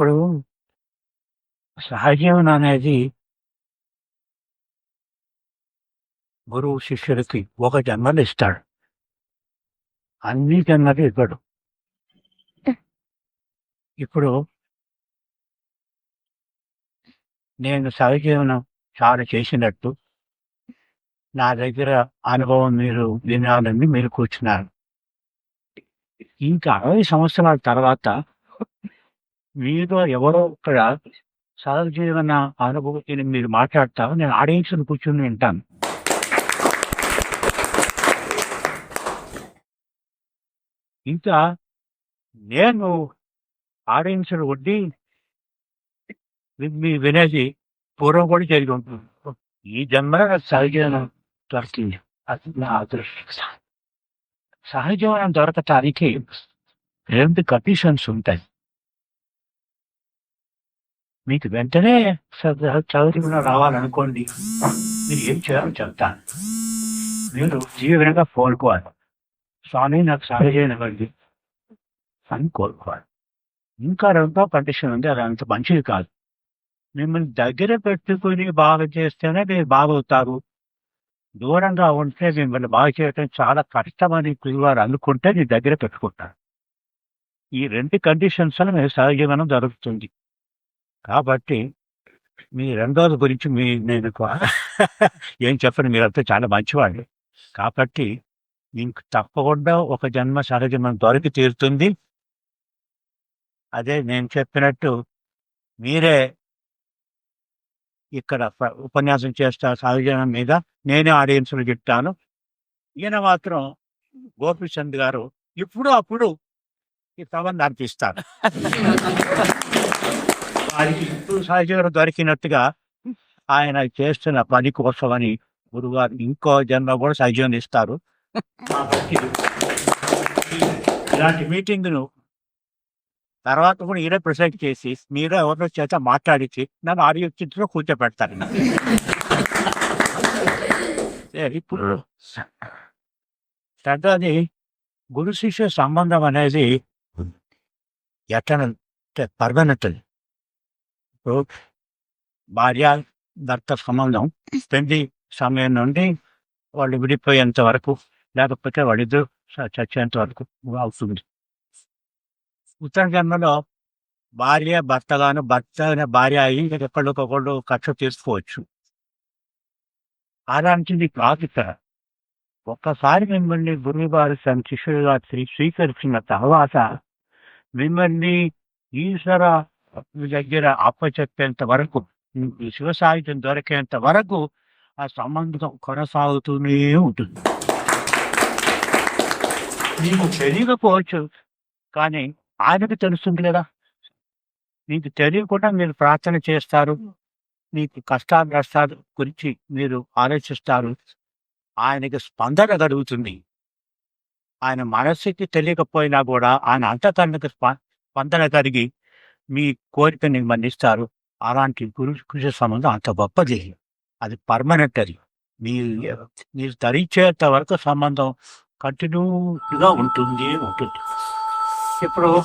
ఇప్పుడు సహజీవనం అనేది గురువు శిష్యుడికి ఒక జన్మలు ఇస్తాడు. అన్ని జన్మలు ఇవ్వడు. ఇప్పుడు నేను సహజీవనం చాలా చేసినట్టు నా దగ్గర అనుభవం మీరు వినాలని మీరు కూర్చున్నారు. ఇంకా అరవై సంవత్సరాల తర్వాత మీలో ఎవరో ఇక్కడ సహజీవన అనుభూతిని మీరు మాట్లాడతారు. నేను ఆడియన్స్ కూర్చుని వింటాను. ఇంకా నేను ఆడియన్స్ వడ్డీ మీ వినేది పూర్వం కూడా జరిగి ఉంటుంది. ఈ జన్మ సహజీవనం దొరికింది. అది నా అదృష్టం. సహజీవనం దొరకటానికి రెండు కండిషన్స్ ఉంటాయి. మీకు వెంటనే చదువు రావాలనుకోండి. మీరు ఏం చేయాలో చెప్తాను. మీరు జీవనంగా కోరుకోవాలి స్వామి నాకు సహజమైన ఇవ్వండి అని కోరుకోవాలి ఇంకా రెండో కండిషన్ ఉంది అది అంత మంచిది కాదు. మిమ్మల్ని దగ్గర పెట్టుకుని బాగా చేస్తేనే మీరు బాగవుతారు. దూరంగా ఉంటే మిమ్మల్ని బాగా చేయటం చాలా కష్టమని వారు అనుకుంటే నీ దగ్గర పెట్టుకుంటారు. ఈ రెండు కండిషన్స్ వల్ల మీరు సహజీవనం జరుగుతుంది. కాబట్టి మీ రెండోది గురించి మీ నేను ఏం చెప్పను మీరంతా చాలా మంచివాళ్ళు. కాబట్టి మీకు తప్పకుండా ఒక జన్మ సహజన్మం దొరికి తీరుతుంది. అదే నేను చెప్పినట్టు మీరే ఇక్కడ ఉపన్యాసం చేస్తా సహజనం మీద. నేనే ఆడియన్స్లు చెప్తాను. ఈయన మాత్రం గోపిచంద్ గారు ఇప్పుడు అప్పుడు ఈ ప్రబంధం అర్పిస్తారు వారికి ఇప్పుడు దొరికినట్టుగా ఆయన చేస్తున్న పని కోసమని గురుగారు ఇంకో జన్మ కూడా సహజం ఇస్తారు. ఇలాంటి మీటింగ్ను తర్వాత కూడా ఈయన ప్రెసెంట్ చేసి మీరే ఎవరితో చేత మాట్లాడించి నన్ను ఆడియో కూర్చోపెడతారు ఇప్పుడు రెండోది గురు శిష్య సంబంధం అనేది ఎట్లా పర్మనెంట్ ఇప్పుడు భార్య భర్త సంబంధం పెళ్ళి సమయం నుండి వాళ్ళు విడిపోయేంత వరకు లేకపోతే వాళ్ళిద్దరు చ- చచ్చేంత వరకు అవుతుంది. ఉత్తర జన్మలో భార్య భర్తగాను భర్త అయిన భార్య అయి ఎక్కడికొకళ్ళు ఖర్చు తీసుకోవచ్చు. అలాంటిది కాదు ఇక్కడ. ఒక్కసారి మిమ్మల్ని గురువుగారు తన శిష్యుడిగా స్వీకరించిన తర్వాత మిమ్మల్ని ఈశ్వర దగ్గర అప్పచెప్పేంత వరకు శివ సాహిత్యం దొరికేంత వరకు ఆ సంబంధం కొనసాగుతూనే ఉంటుంది. మీకు తెలియకపోవచ్చు కానీ ఆయనకు తెలుస్తుంది కదా. నీకు తెలియకుండా మీరు ప్రార్థన చేస్తారు. మీకు కష్టాలు నష్టాలు గురించి మీరు ఆలోచిస్తారు. ఆయనకి స్పందన కలుగుతుంది. ఆయన మనస్సుకి తెలియకపోయినా కూడా ఆయన అంతకన్నకు స్ప- స్పందన కలిగి మీ కోరికని మన్నిస్తారు. అలాంటి గురు కృషి సంబంధం అంత గొప్పది అది పర్మనెంట్ అది. మీరు మీరు ధరించేంత వరకు సంబంధం కంటిన్యూగా ఉంటుంది ఉంటుంది. ఇప్పుడు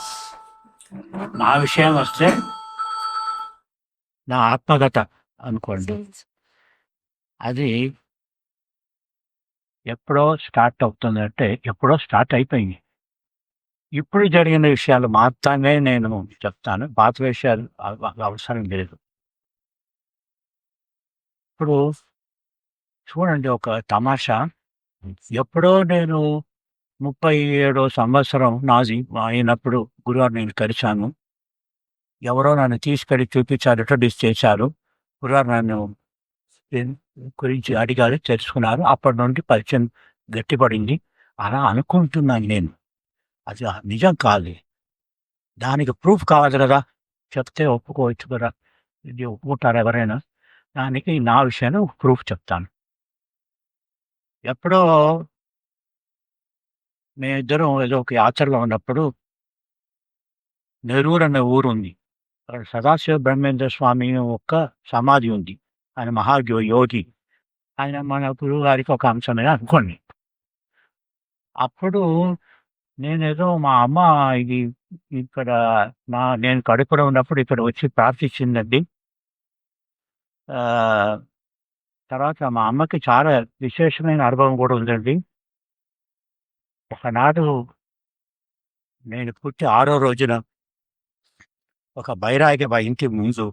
నా విషయం వస్తే నా ఆత్మగత అనుకోండి. అది ఎప్పుడో స్టార్ట్ అవుతుందంటే ఎప్పుడో స్టార్ట్ అయిపోయింది. ఇప్పుడు జరిగిన విషయాలు మాత్రమే నేను చెప్తాను. పాత విషయాలు అవసరం లేదు. ఇప్పుడు చూడండి ఒక తమాషా. ఎప్పుడో నేను ముప్పై ఏడో సంవత్సరం నాది అయినప్పుడు గురువారు నేను కలిశాను. ఎవరో నన్ను తీసుకెళ్ళి చూపించారు ఇంట్రడ్యూస్ చేశారు. గురువారు నన్ను గురించి అడిగారు తెలుసుకున్నారు. అప్పటి నుండి పరిచయం గట్టిపడింది. అలా అనుకుంటున్నాను నేను. అది నిజం కాదు. దానికి ప్రూఫ్ కావాలి కదా. చెప్తే ఒప్పుకోవచ్చు కదా. ఇది ఒప్పుకుంటారు ఎవరైనా? దానికి నా విషయాన్ని ప్రూఫ్ చెప్తాను. ఎప్పుడో మేమిద్దరం ఏదో ఒక యాత్రలో ఉన్నప్పుడు నెరూరు అనే ఊరు ఉంది. అక్కడ సదాశివ బ్రహ్మేంద్ర స్వామి యొక్క సమాధి ఉంది. ఆయన మహాగ్యో యోగి. ఆయన మన గురువు గారికి ఒక అంశమే అనుకోండి. అప్పుడు నేనేదో మా అమ్మ ఇది ఇక్కడ మా నేను కడుపులో ఉన్నప్పుడు ఇక్కడ వచ్చి ప్రార్థించిందండి. తర్వాత మా అమ్మకి చాలా విశేషమైన అనుభవం కూడా ఉందండి. ఒకనాడు నేను పుట్టి ఆరో రోజున ఒక బైరాగి మా ఇంటి ముందు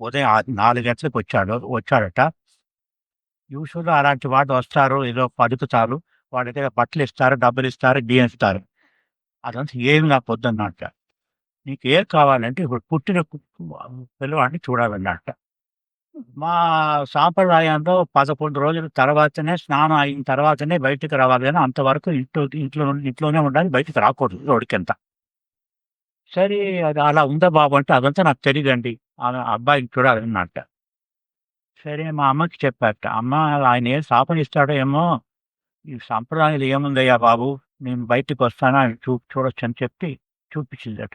ఉదయం నాలుగు గంటలకు వచ్చాడు వచ్చాడట. యూషువల్గా అలాంటి వాళ్ళు వస్తారు. ఏదో పడుకుతారు వాళ్ళ దగ్గర బట్టలిస్తారు, డబ్బులిస్తారు, బియ్యం ఇస్తారు. అదంతా ఏమి నాకు వద్దన్నట్ట. నీకు ఏది కావాలంటే ఇప్పుడు పుట్టిన కు పిల్లవాడిని చూడాలన్నట్ట. మా సాంప్రదాయంలో 11 రోజుల తర్వాతనే స్నానం అయిన తర్వాతనే బయటకు రావాలి అని అంతవరకు ఇంట్లో ఇంట్లో ఇంట్లోనే ఉండాలి. బయటకు రాకూడదు రోడ్డుకింత. సరే అది అలా ఉందా బాబు అంటే అదంతా నాకు తెలియదండి ఆ అబ్బాయిని చూడాలన్నట్ట. సరే మా అమ్మకి చెప్పారట. అమ్మ ఆయన ఏం శాపం ఇస్తాడో ఏమో ఈ సంప్రదాయాలు ఏముందయ్యా బాబు నేను బయటికొస్తాను ఆయన చూ చూడొచ్చని చెప్పి చూపించిందట.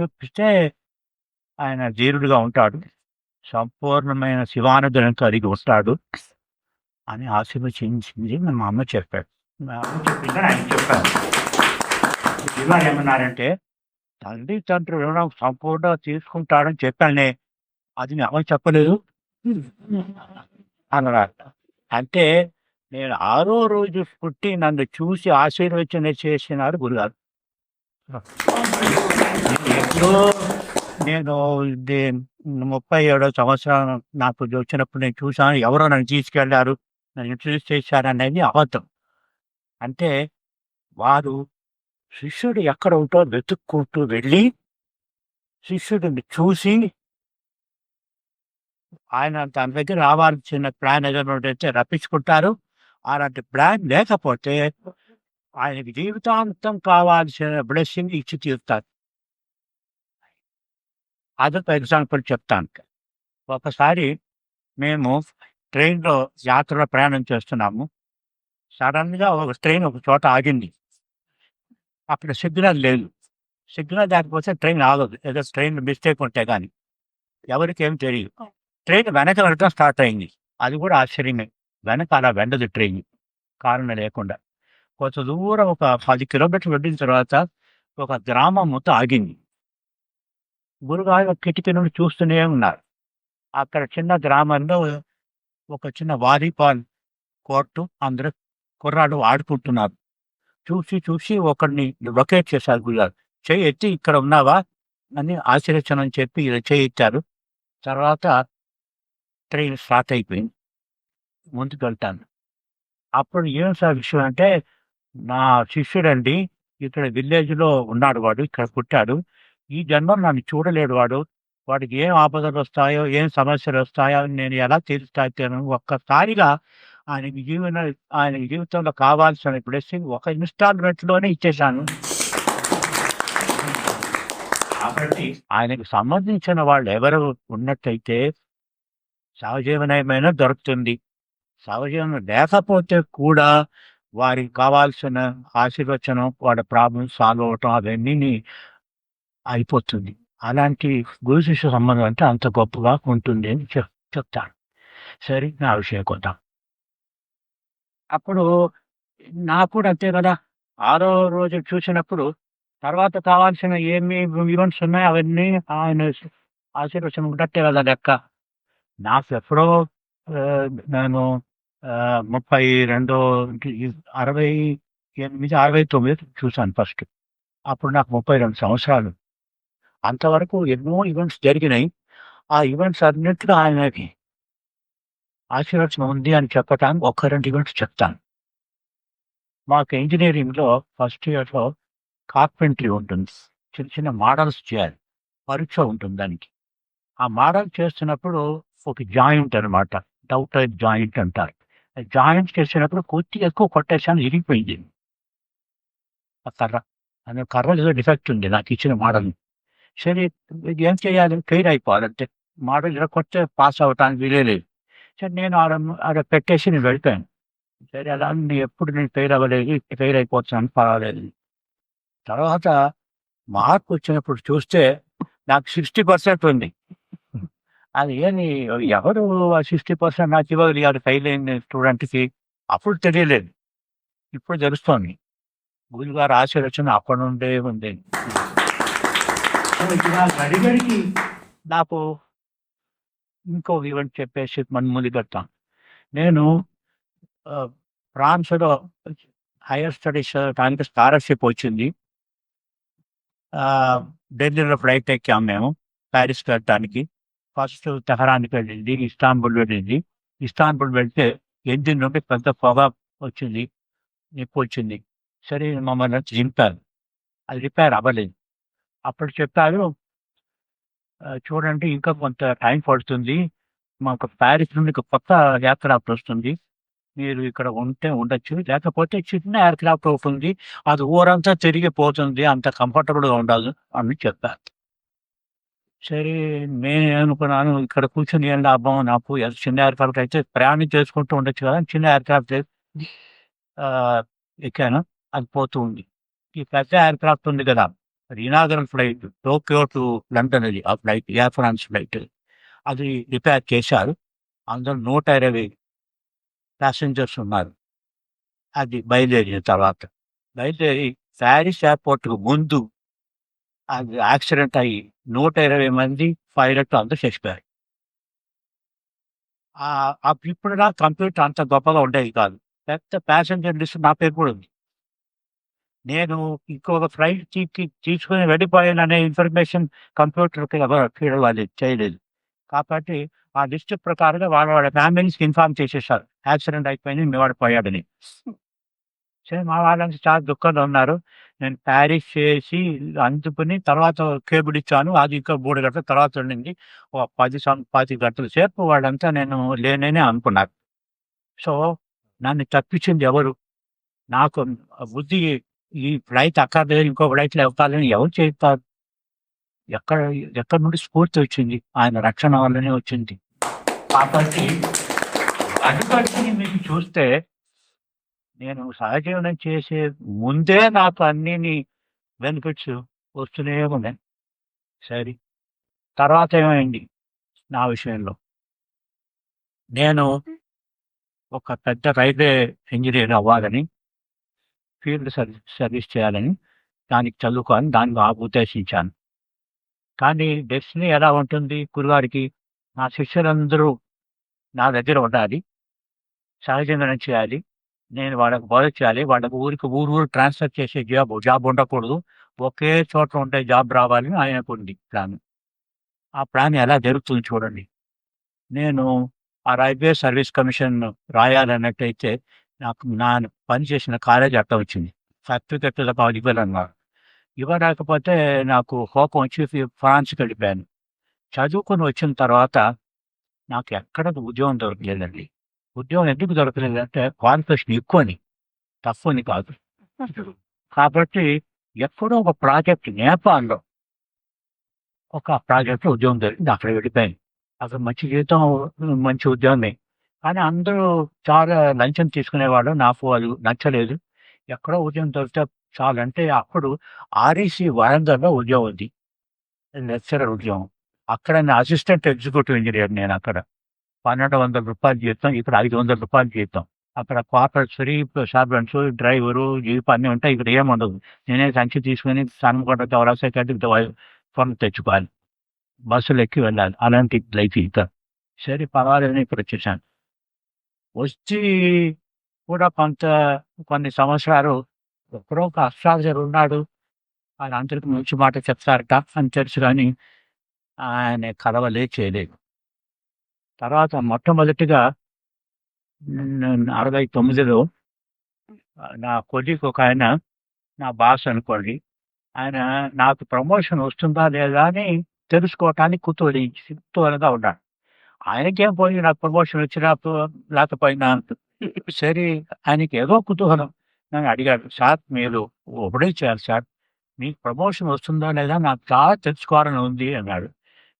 చూపిస్తే ఆయన ధీరుడుగా ఉంటాడు. సంపూర్ణమైన శివానుగ్రహం కలిగి ఉంటాడు. అని ఆశీర్వచించింది మా అమ్మ చెప్పాడు. మా అమ్మ చెప్పిందని ఆయన చెప్పాను ఇలా ఏమన్నారంటే తల్లి తండ్రి రుణం సంపూర్ణంగా తీసుకుంటాడని చెప్పానే. అది మీ అమ్మకి చెప్పలేదు? అన్నారు అంటే నేను ఆరో రోజు పుట్టి నన్ను చూసి ఆశీర్వచన చేసినారు గురుగారు. ఎప్పుడో నేను ఇది 37 సంవత్సరం నాకు వచ్చినప్పుడు నేను చూసాను. ఎవరో నన్ను తీసుకెళ్ళారు. నన్ను ఇంట్రొడ్యూస్ చేశారనేది అబద్ధం. అంటే వారు శిష్యుడు ఎక్కడ ఉంటాడో వెతుక్కుంటూ వెళ్ళి శిష్యుడిని చూసి ఆయన తన దగ్గర రావాల్సిన ప్లాన్ ఏదైనా ఉంటే రప్పించుకుంటారు. అలాంటి ప్లాన్ లేకపోతే ఆయనకి జీవితాంతం కావాల్సిన బ్లెస్సింగ్ ఇచ్చి తీరుతారు. అదొక ఎగ్జాంపుల్ చెప్తాను. ఒకసారి మేము ట్రైన్‌లో యాత్రలో ప్రయాణం చేస్తున్నాము. సడన్గా ఒక ట్రైన్ ఒక చోట ఆగింది. అక్కడ సిగ్నల్ లేదు. సిగ్నల్ లేకపోతే ట్రైన్ ఆగదు. ఏదో ట్రైన్ మిస్టేక్ ఉంటే కానీ ఎవరికేం తెలియదు ట్రైన్ వెనక వెళ్ళడం స్టార్ట్ అయింది. అది కూడా ఆశ్చర్యమే. వెనకాల వెళ్ళదు ట్రైన్. కారణం లేకుండా. కొంత దూరం ఒక పది కిలోమీటర్లు వెళ్ళిన తర్వాత ఒక గ్రామం మొత్తం ఆగింది. గురుగారు కిటికీ నుండి చూస్తూనే ఉన్నారు. అక్కడ చిన్న గ్రామంలో ఒక చిన్న వాలీబాల్ కోర్టు అందరూ కుర్రాళ్ళు ఆడుకుంటున్నారు. చూసి చూసి ఒకరిని లొకేట్ చేశారు గురుగారు. చేయి ఎత్తి ఇక్కడ ఉన్నావా? అని ఆశీర్వచనం చెప్పి ఇలా చేయించారు తర్వాత ట్రైన్ స్టార్ట్ అయిపోయింది. ముందుకెళ్తాను. అప్పుడు ఏం సార్ విషయం అంటే నా శిష్యుడండి. ఇక్కడ విలేజ్‌లో ఉన్నాడు వాడు. ఇక్కడ పుట్టాడు. ఈ జన్మలో నన్ను చూడలేడు వాడు. వాడికి ఏం ఆపదలు వస్తాయో ఏం సమస్యలు వస్తాయో నేను ఎలా తీర్చాను ఒక్కసారిగా ఆయనకి జీవన ఆయన జీవితంలో కావాల్సిన బ్లెస్సింగ్ ఒక ఇన్‌స్టాల్‌మెంట్‌లోనే ఇచ్చేశాను. కాబట్టి ఆయనకు సంబంధించిన వాళ్ళు ఎవరు ఉన్నట్టయితే సహజీవనమైనా దొరుకుతుంది. సహజంగా లేకపోతే కూడా వారికి కావాల్సిన ఆశీర్వచనం, వాళ్ళ ప్రాబ్లమ్ సాల్వ్ అవటం అవన్నీని అయిపోతుంది. అలాంటి గురు శిష్య సంబంధం అంటే అంత గొప్పగా ఉంటుంది అని చెప్ చెప్తాను. సరే నా విషయానికొద్దాం. అప్పుడు నాకు కూడా అంతే కదా! ఆరో రోజు చూసినప్పుడు తర్వాత కావాల్సిన ఏమి ఈవెంట్స్ ఉన్నాయో అవన్నీ ఆయన ఆశీర్వచనం ఉన్నట్టే కదా లెక్క. నాకు ఎప్పుడో నేను ముప్పై రెండో అరవై ఎనిమిది అరవై తొమ్మిది చూసాను ఫస్ట్. అప్పుడు నాకు 32 సంవత్సరాలు. అంతవరకు ఎన్నో ఈవెంట్స్ జరిగినాయి. ఆ ఈవెంట్స్ అన్నింటిలో ఆయనకి ఆశీర్వచనం ఉంది అని చెప్పటానికి ఒక్క రెండు ఈవెంట్స్ చెప్తాను. మాకు ఇంజనీరింగ్లో ఫస్ట్ ఇయర్‌లో కార్పెంట్రీ ఉంటుంది. చిన్న చిన్న మోడల్స్ చేయాలి. పరీక్ష ఉంటుంది దానికి. ఆ మోడల్ చేస్తున్నప్పుడు ఒక జాయింట్ అనమాట. డౌటర్ జాయింట్ అంటారు. జాయింట్ చేసినప్పుడు కొద్దిగా ఎక్కువ కొట్టేసాను ఇరిగిపోయింది. ఆ కర్ర. అది కర్ర ఏదో డిఫెక్ట్ ఉంది నాకు ఇచ్చిన మోడల్. సరే ఏం చేయాలి? ఫెయిల్ అయిపోవాలంటే మోడల్ ఇలా కొట్టే పాస్ అవ్వటానికి వీలేదు సరే నేను ఆడ ఆడ పెట్టేసి నేను వెళ్ళిపోయాను. సరే అలా ఎప్పుడు నేను ఫెయిల్ అవ్వలేదు. ఫెయిల్ అయిపోతున్నాను పర్వాలేదు. తర్వాత మార్క్ వచ్చినప్పుడు చూస్తే నాకు 60% ఉంది. అది ఏంది ఎవరు ఆ 60% నాకు ఇవ్వగలిగారు ఫెయిల్ అయిన స్టూడెంట్‌కి? అప్పుడు తెలియలేదు. ఇప్పుడు తెలుస్తోంది. గురుగారు ఆశీర్వచనం అక్కడ నుండే ఉంది గడిగడికి నాకు ఇంకో ఈవెంట్ చెప్పేసి మన ముందు పెడతాను నేను ఫ్రాన్స్లో హైయర్ స్టడీస్ చదవడానికి స్కాలర్షిప్ వచ్చింది ఢిల్లీలో ఫ్లైట్ ఎక్కాం మేము ప్యారిస్ వెళ్ళటానికి ఫస్ట్ తెహరానికి వెళ్ళింది ఇస్తాన్బుల్ వెళ్ళింది. ఇస్తాన్బుల్ వెళ్తే ఎంజిన్ నుండి పెద్ద పొగ వచ్చింది నిప్పు వచ్చింది. సరే మమ్మల్ని దింపారు. అది రిపేర్ అవ్వలేదు. అప్పుడు చెప్పారు చూడండి ఇంకా కొంత టైం పడుతుంది. మాకు ప్యారిస్ నుండి కొత్త ఎయిర్క్రాఫ్ట్ వస్తుంది. మీరు ఇక్కడ ఉంటే ఉండొచ్చు. లేకపోతే చిన్న ఎయిర్క్రాఫ్ట్ ఒకటి ఉంది. అది ఊరంతా తిరిగిపోతుంది. అంత కంఫర్టబుల్గా ఉండదు అని చెప్పారు. సరే నేను అనుకున్నాను ఇక్కడ కూర్చొని ఏం లాభం? నాకు ఎంత చిన్న ఎయిర్క్రాఫ్ట్ అయితే ప్రయాణం చేసుకుంటూ ఉండొచ్చు కదా చిన్న ఎయిర్క్రాఫ్ట్ ఎక్కాను. అది పోతూ ఉంది ఈ పెద్ద ఎయిర్క్రాఫ్ట్ ఉంది కదా inaugural flight Tokyo to London అది ఆ ఫ్లైట్ ఎయిర్ ఫ్రాన్స్ ఫ్లైట్. అది రిపేర్ చేశారు. అందులో నూట ఇరవై ప్యాసింజర్స్ ఉన్నారు. అది బయలుదేరిన తర్వాత. బయలుదేరి ప్యారిస్ ఎయిర్పోర్ట్కు ముందు అది యాక్సిడెంట్ అయ్యి నూట ఇరవై మంది పైలట్లు అందరూ చచ్చిపోయారు. అప్పుడు ఇప్పుడు నా కంప్యూటర్ అంత గొప్పగా ఉండేది కాదు. పెద్ద ప్యాసింజర్ లిస్ట్ నా పేరు కూడా ఉంది. నేను ఇంకొక ఫ్లైట్ తీసుకుని వెళ్ళిపోయాను అనే ఇన్ఫర్మేషన్ కంప్యూటర్కి ఎవరు ఫీడ్ వాళ్ళు చేయలేదు. కాబట్టి ఆ లిస్ట్ ప్రకారంగా వాళ్ళ వాళ్ళ ఫ్యామిలీస్కి ఇన్ఫార్మ్ చేసేసారు. యాక్సిడెంట్ అయిపోయింది మీ వాడు పోయాడని. సరే మా వాళ్ళంతా చాలా దుఃఖంలో ఉన్నారు. నేను ప్యారిస్ చేసి అందుకుని తర్వాత కేబుల్ ఇచ్చాను. అది ఇంకా మూడు గంటల తర్వాత ఉండింది. ఒక పది సం పది గంటల సేపు వాళ్ళంతా నేను లేనని అనుకున్నారు. సో నన్ను తప్పించింది ఎవరు? నాకు బుద్ధి ఈ ఫ్లైట్ అక్కడ ఇంకో ఫ్లైట్లో ఎక్కాలని ఎవరు చేస్తారు ఎక్కడ ఎక్కడి నుండి స్ఫూర్తి వచ్చింది? ఆయన రక్షణ వల్లనే వచ్చింది. కాబట్టి అటుపడికి మీకు చూస్తే నేను సహజీవనం చేసే ముందే నాకు అన్ని బెనిఫిట్స్ వస్తూనే ఉన్నాయి. సరే. తర్వాత ఏమైంది నా విషయంలో? నేను ఒక పెద్ద రైల్వే ఇంజనీర్ అవ్వాలని ఫీల్డ్ సర్వీస్ సర్వీస్ చేయాలని దానికి చదువుకొని దానికి ఆ ఉద్దేశించాను. కానీ డెస్టినీ ఎలా ఉంటుంది? గురుగారికి నా శిష్యులందరూ నా దగ్గర ఉండాలి. సహజంగా చేయాలి. నేను వాళ్ళకి బోధ చేయాలి వాళ్ళకి ఊరికి ఊరు ఊరు ట్రాన్స్ఫర్ చేసే జాబ్ జాబ్ ఉండకూడదు. ఒకే చోట ఉంటే జాబ్ రావాలని ఆయనకు ఉంది ప్లాన్ ఆ ప్లాన్ ఎలా జరుగుతుంది చూడండి. నేను ఆ రైల్వే సర్వీస్ కమిషన్ రాయాలన్నట్టయితే నాకు నా పని చేసిన కాలేజ్ అట్ట వచ్చింది. సర్టిఫికెట్లు కావాలి ఇవ్వాలన్నారు. ఇవ్వలేకపోతే నాకు కోపం వచ్చి ఫ్రాన్స్కి వెళ్ళిపోయాను. చదువుకొని వచ్చిన తర్వాత నాకు ఎక్కడ ఉద్యోగం దొరకలేదండి. ఉద్యోగం ఎందుకు దొరకలేదంటే క్వాలిఫికేషన్ ఎక్కువని తక్కువని కాదు. కాబట్టి ఎప్పుడో ఒక ప్రాజెక్ట్ నేపాల్లో ఒక ప్రాజెక్ట్ ఉద్యోగం దొరికింది అక్కడ వెళ్ళిపోయింది అక్కడ మంచి జీవితం మంచి ఉద్యోగమే. కానీ అందరూ చాలా లంచం తీసుకునేవాళ్ళు. నాకు అది నచ్చలేదు. ఎక్కడో ఉద్యోగం దొరికితే చాలు. అంటే అప్పుడు ఆర్ఈసీ వరంగల్లో ఉద్యోగం ఉంది. లెక్చరర్ ఉద్యోగం. అక్కడ నా అసిస్టెంట్ ఎగ్జిక్యూటివ్ ఇంజనీర్ నేను అక్కడ. పన్నెండు వందల రూపాయలు జీతం ఇక్కడ ఐదు వందల రూపాయలు జీతం అక్కడ క్వార్టర్సరీ సర్వెంట్స్ డ్రైవరు జీప్ అన్నీ ఉంటాయి ఇక్కడ ఏముండదు నేనే సంచి తీసుకుని సన్మకొండ చౌరాసే కట్టి ఫోన్ తెచ్చుకోవాలి. బస్సులు ఎక్కి వెళ్ళాలి అలాంటి లైఫ్ ఇంత. సరే పర్వాలేదని ఇప్పుడు వచ్చేసాను. వచ్చి కూడా కొంత కొన్ని సంవత్సరాలు ఎక్కడో ఒక అస్ట్రాలజర్ ఉన్నాడు. ఆయన అందరికి మంచి మాట చెప్తారట అని తెలుసు కానీ ఆయన కలవలే చేయలేదు. తర్వాత మొట్టమొదటిగా అరవై తొమ్మిదిలో నా కొద్దికి ఒక ఆయన నా బాస్ అనుకోండి ఆయన నాకు ప్రమోషన్ వస్తుందా లేదా అని తెలుసుకోవటానికి కుతూహలి కుతూహలంగా ఉన్నాడు. ఆయనకేం పోయి నాకు ప్రమోషన్ వచ్చినా లేకపోయినా సరే ఆయనకి ఏదో కుతూహలం. నన్ను అడిగాడు సార్ మీరు ఒకటే చేయాలి సార్? మీకు ప్రమోషన్ వస్తుందా లేదా? నాకు చాలా తెలుసుకోవాలని ఉంది అన్నాడు.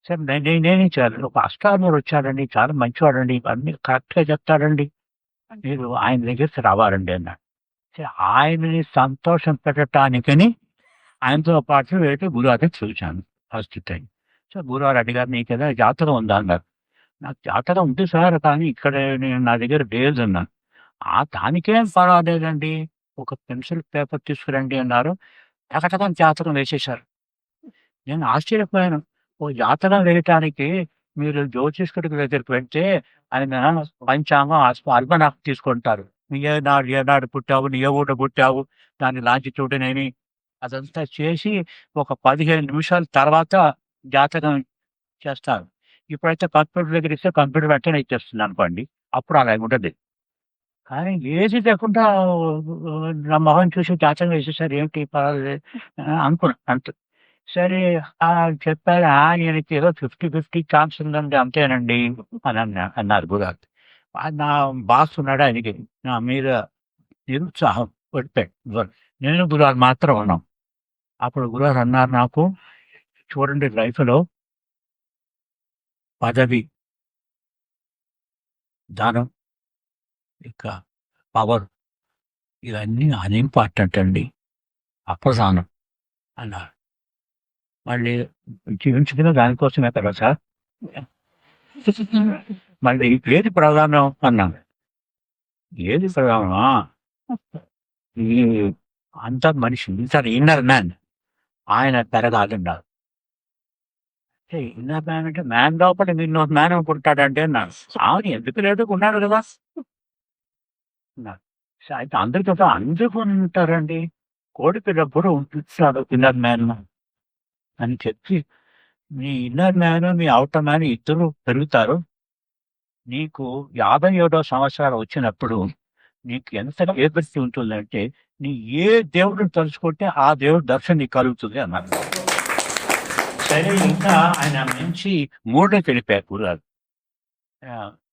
సార్ నేను నేనేం చేయాలి? ఒక అస్ట్రానర్ వచ్చాడండి చాలా మంచివాడండి అన్ని కరెక్ట్గా చెప్తాడండి. మీరు ఆయన దగ్గరికి రావాలండి అన్నాడు. సరే ఆయనని సంతోషం పెట్టడానికని ఆయనతో పాటు వెళ్ళి గురువారం చూశాను ఫస్ట్ టైం. సో గురువారు అడిగారు నీకు ఏదైనా జాతకం ఉందా అన్నారు. నాకు జాతకం ఉంది సార్ కానీ ఇక్కడ నేను నా దగ్గర లేదు అన్నాను ఆ దానికేం పర్వాలేదండి ఒక పెన్సిల్ పేపర్ తీసుకురండి అన్నారు. టకటక జాతకం వేసేశారు. నేను ఆశ్చర్యపోయాను. ఓ యాతన వేయటానికి మీరు జ్యోతిష్కుడి దగ్గరికి వెళ్తే ఆయన పంచాంగం, అస్ప అల్మనాక్ తీసుకుంటారు. నీ ఏనాడు ఏనాడు పుట్టావు, నీ ఏ ఊట పుట్టావు, దాన్ని లాంచి చూడనేమి అదంతా చేసి ఒక 15 నిమిషాల తర్వాత జాతకం చేస్తారు. ఇప్పుడైతే కంప్యూటర్ దగ్గర ఇస్తే కంప్యూటర్ వెంటనే ఇచ్చేస్తుందనుకోండి. అప్పుడు అలాగుంటది. కానీ ఏది లేకుండా నా మొహం చూసి జాతకం వేసేసారు. ఏమిటి పర్వాలేదు అనుకున్నాను అంతే. సరే చెప్పాడు చెప్పారు. ఏదో 50, 50 ఛాన్స్ ఉందండి అంతేనండి" అని అన్నా అన్నారు గురుగారు. నా బాస్ ఉన్నాడు ఆయనకి నా మీద నిరుత్సాహం పడిపోయాడు. నేను గురుగారు మాత్రం ఉన్నాం. అప్పుడు గురుగారు అన్నారు నాకు, "చూడండి లైఫ్‌లో" పదవి ధనం ఇంకా పవర్ ఇవన్నీ అన్‌ఇంపార్టెంట్ అండి. అప్రధానం అన్నారు. మళ్ళీ జీవించుకున్న దానికోసమే కదా సార్! మళ్ళీ ఏది ప్రధానం అన్నాను. ఏది ప్రధానమా? ఈ అంత మనిషి సార్ ఇన్నర్ మ్యాన్ ఆయన పెరగాలన్నారు. ఇన్నర్ మ్యాన్ అంటే మ్యాన్ లోపల ఇంకొక మ్యాన్ పుట్టాడంటే అన్నాను. అవును ఎందుకు లేదు ఉన్నాడు కదా! అయితే అందరితో అందరూ ఉంటారండి. కోడి కూడా ఉంటాడు ఇన్నర్ మ్యాన్ అని చెప్పి, మీ ఇన్నర్ మ్యాన్, మీ అవుటర్ మ్యాన్ ఇద్దరు పెరుగుతారు. నీకు 57 సంవత్సరాలు వచ్చినప్పుడు నీకు ఎంత కేపబిలిటీ ఉంటుందంటే, నీ ఏ దేవుడిని తలుచుకుంటే ఆ దేవుడి దర్శనం నీకు కలుగుతుంది అన్నారు. సరే ఇంకా ఆయన మంచి మూడ్‌లోకి వెళ్ళిపోయారు గురుగారు.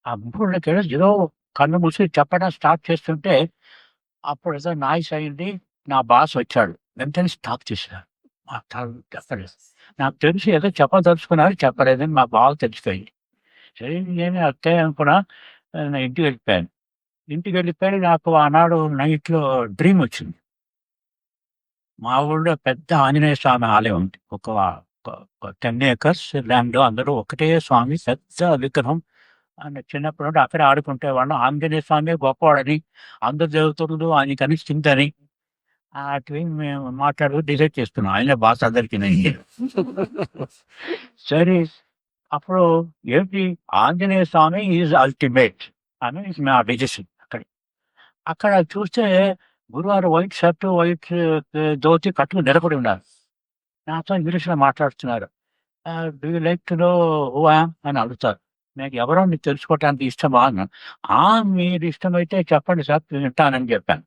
ఆ మూడ్‌లోకి వెళ్ళి ఏదో కన్ను మూసి చెప్పడం స్టార్ట్ చేస్తుంటే, అప్పుడు ఏదో నాయిస్ అయింది. నా బాస్ వచ్చాడు. వెంటనే స్టాప్ చేశారు. ఆ! చెప్పలేదు. నాకు తెలిసి ఏదో చెప్పదలుచుకున్నారు చెప్పలేదని మా బావ తెలిసిపోయింది. సరే నేను అంతే అనుకున్నా. నా నేను ఇంటికి వెళ్ళిపోయాను. ఇంటికి వెళ్ళిపోయి నాకు ఆనాడు నైట్‌లో డ్రీమ్ వచ్చింది. మా ఊళ్ళో పెద్ద ఆంజనేయ స్వామి ఆలయం ఉంది. ఒక టెన్ ఏకర్స్ ల్యాండ్ అందరూ ఒకటే స్వామి పెద్ద విగ్రహం. ఆయన చిన్నప్పటి నుండి ఆడుకుంటే వాళ్ళు ఆంజనేయ స్వామి గొప్పవాడని, అందరు దేవతలు ఆయనకి అనిష్టిందని అటువి మేము మాట్లాడుతూ డిసైడ్ చేస్తున్నాం ఆయన బాస్ అందరికిని. సరే అప్పుడు ఏంటి ఆంజనేయ స్వామి ఈజ్ అల్టిమేట్ అని మా డిసిషన్ అక్కడ. అక్కడ చూస్తే గురువారు వైట్ షర్ట్, వైట్ ధోతి కట్టుకుని నిలబడి ఉన్నారు. నాతో ఇంగ్లీష్‌లో మాట్లాడుతున్నారు. "Do you like to know who అని అడుగుతారు. "నాకు ఎవరో నీకు తెలుసుకోవటానికి ఇష్టమా" అన్నాను. "ఆ! మీరు ఇష్టమైతే చెప్పండి సార్ వింటానని" చెప్పాను.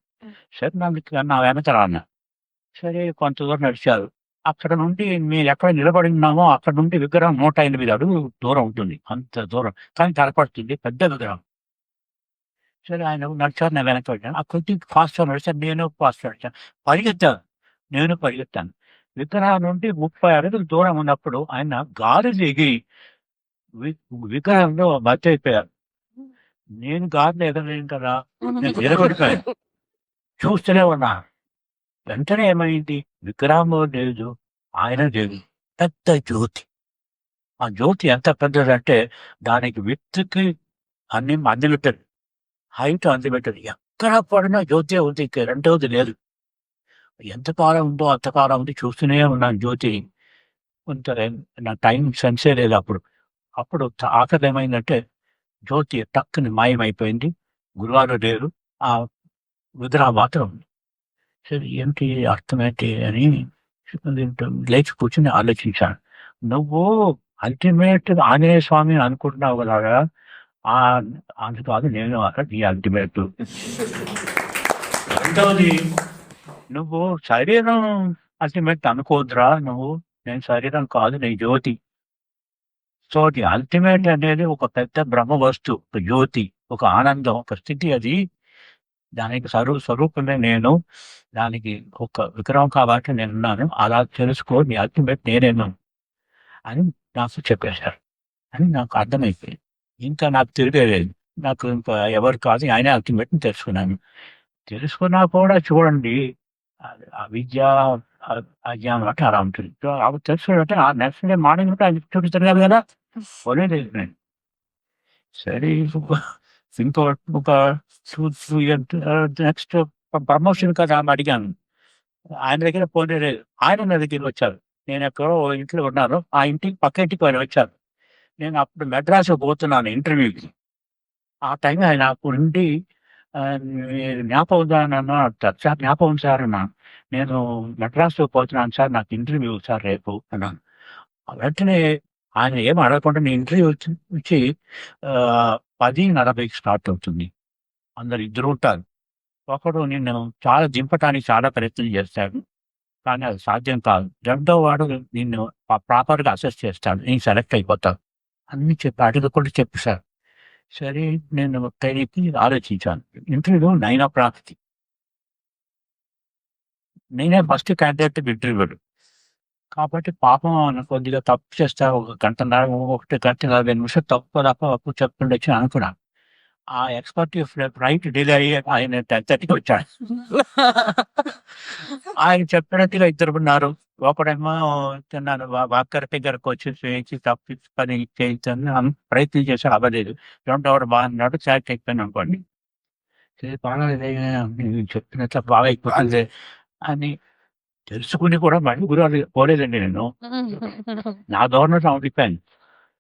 సరే నన్ను నా వెనకాల అన్నా. సరే కొంత దూరం నడిచారు. అక్కడ నుండి మేమెక్కడ నిలబడి ఉన్నామో అక్కడ నుండి విగ్రహం 108 అడుగులు దూరం ఉంటుంది. అంత దూరం. కానీ కనపడుతుంది పెద్ద విగ్రహం. సరే ఆయన నడిచారు. నేను వెనక్కి వెళ్ళాను. ఆ కొద్దిగా ఫాస్ట్‌గా నడిచాను. నేను ఫాస్ట్‌గా నడిచాను. పరిగెత్తాను. నేను పరిగెత్తాను. విగ్రహం నుండి 30 అడుగులు దూరం ఉన్నప్పుడు ఆయన ఎగిరి వి విగ్రహంలో మత్తయిపోయారు. నేను గాలిలో ఎగరలేను కదా! నేను నిలబడిపోయాను. చూస్తూనే ఉన్నా. వెంటనే ఏమైంది? విగ్రహము లేదు. ఆయన లేదు. పెద్ద జ్యోతి. ఆ జ్యోతి ఎంత పెద్దదంటే దానికి విత్తుకి అన్ని అన్‌లిమిటెడ్. Height unlimited. ఎక్కడ పడినా జ్యోతి ఉంది. ఇంక రెండవది లేదు. ఎంత కాలం ఉందో అంతకాలం ఉంది. చూస్తూనే ఉన్నాను జ్యోతి కొంత నా టైం సెన్సే లేదు అప్పుడు. అప్పుడు ఆఖరి ఏమైందంటే జ్యోతి టక్కుని మాయమైపోయింది. గురువారు లేరు. ఆ విగ్రహం మాత్రం సరే ఏంటి అర్థమేంటి అని లేచి కూర్చొని ఆలోచించాను. నువ్వు అల్టిమేట్ ఆంజనేయ స్వామి అనుకుంటున్నావు కదా! ఆహ్, కాదు నేను అక్కడ నీ అల్టిమేట్. రెండవది నువ్వు శరీరం అల్టిమేట్ అనుకోద్రా నువ్వు. నేను శరీరం కాదు నేను జ్యోతి. సో, ది అల్టిమేట్ అనేది ఒక పెద్ద బ్రహ్మ వస్తువు. ఒక జ్యోతి. ఒక ఆనందం. ఒక స్థితి అది. దానికి స్వరూ స్వరూపమే నేను. దానికి ఒక విగ్రహం కాబట్టి నేనున్నాను. అలా తెలుసుకో నీ అల్టిమేట్ నేనేను. అని నాకు చెప్పేశారు. అని నాకు అర్థమైపోయింది. ఇంకా నాకు తిరిగేలేదు. నాకు ఇంకా ఎవరు కాదు ఆయనే అల్టిమేట్ తెలుసుకున్నాను. తెలుసుకున్నా కూడా చూడండి ఆ అవిద్య, అజ్ఞానం అంటే అలా ఉంటుంది. అవి తెలుసుకోవాలంటే ఆ నెక్స్ట్ డే మార్నింగ్ నుండి ఆయన చూపిస్తారు కదా! పోనీలేదు నేను. సరే ఇంకో ఒక నెక్స్ట్ ప్రమోషన్ కదా ఆమె అడిగాను. ఆయన దగ్గర పోనీ లేదు. ఆయన నా దగ్గరికి వచ్చారు. నేను ఎక్కడో ఇంట్లో ఉన్నాను. ఆ ఇంటికి పక్క ఇంటికి ఆయన వచ్చారు. నేను అప్పుడు మెడ్రాస్ పోతున్నాను ఇంటర్వ్యూకి. ఆ టైం ఆయన అప్పుడు ఉండి జ్ఞాపకం ఉందా నాన్న" అంటారు. "సార్ జ్ఞాపకం సార్" అన్నా "నేను మెడ్రాస్ పోతున్నాను సార్. నాకు ఇంటర్వ్యూ సార్ రేపు" అన్నాను. వెంటనే ఆయన ఏం అడగకుండా నేను ఇంటర్వ్యూ వచ్చి పది నలభైకి స్టార్ట్ అవుతుంది. అందరు ఇద్దరు ఉంటారు. ఒకడు నిన్ను చాలా దింపటానికి చాలా ప్రయత్నం చేస్తాడు. కానీ అది సాధ్యం కాదు. రెండో వాడు నిన్ను ప్రాపర్‌గా అసెస్ చేస్తాడు. నేను సెలెక్ట్ అయిపోతావు. అన్ని చెప్పి అడగకుండా చెప్పేసారు. సరే నేను ట్రైన్‌కి ఆలోచించాను. ఇంటర్వ్యూ 9:00కి. నేనే ఫస్ట్ క్యాండిడేట్ ఇంటర్వ్యూడు కాబట్టి పాపం కొద్దిగా తప్పు చేస్తా ఒక గంటన్నర, 1 గంట 40 నిమిషాలు తప్పు తప్ప అప్పుడు చెప్తుండొచ్చు అనుకున్నాను. ఆ ఎక్స్‌పర్టివ్ ఫ్లై ఫ్లైట్ డిలే అయ్యి ఆయన 10:30కి వచ్చాడు. ఆయన చెప్పినట్టుగా ఇద్దరున్నారు. ఒకడేమో తిన్నాను వాకర్ దగ్గరకు వచ్చి చేయించి తప్పించి పని చేయించని ప్రయత్నం చేశా అవ్వలేదు. రెండోవాడు బాగున్నాడు. సెలెక్ట్ అయిపోయాను అనుకోండి. చెప్పినట్లు బాగా అయిపోతుంది అని తెలుసుకొని కూడా మళ్ళీ గురువు పోలేదండి నేను. నా ధోరణిలో ఉండిపోయాను.